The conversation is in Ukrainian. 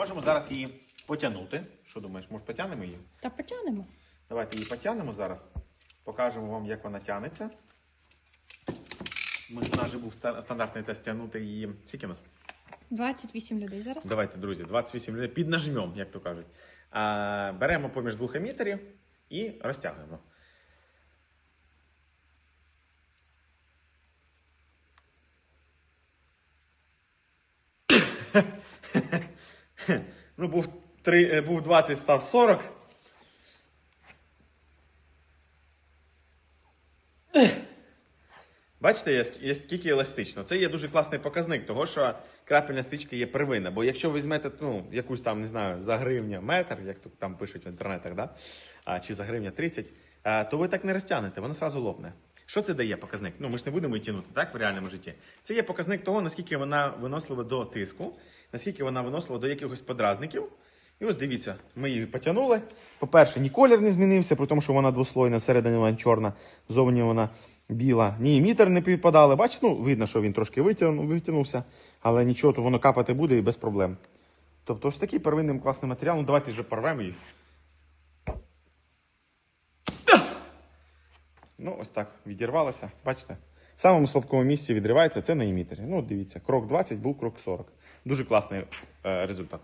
Можемо зараз її потягнути. Що думаєш, може потягнемо її? Та потягнемо. Давайте її потягнемо зараз. Покажемо вам, як вона тягнеться. Ми, у нас же був стандартний тест тягнути її. Скільки у нас? 28 людей зараз. Давайте, друзі, 28 людей піднажмем, як то кажуть. А, беремо поміж двох емітерів і розтягуємо. ну, був, 3, е, був 20, став 40. Бачите, є, скільки еластично. Це є дуже класний показник, того що крапельна стрічка є первинна. Бо якщо візьмете ну, якусь там, не знаю, за гривня метр, як тут там пишуть в інтернетах, да? а, чи за гривня 30, а, то ви так не розтягнете, воно сразу лопне. Що це дає показник? Ну, ми ж не будемо її тягнути так, в реальному житті. Це є показник того, наскільки вона винослива до тиску, наскільки вона винослива до якихось подразників. І ось дивіться, ми її потягнули. По-перше, ні колір не змінився, при тому, що вона двослойна, всередині вона чорна, зовні вона біла. Ні емітер не підпадали. Бачите, ну, видно, що він трошки витягнув, витягнувся, але нічого, то воно капати буде і без проблем. Тобто ось такий первинний класний матеріал. Ну давайте вже порвемо їх. Ну, ось так відірвалося. Бачите? В самому слабкому місці відривається, це на емітері. Ну, дивіться, крок 20 був крок 40. Дуже класний е, результат.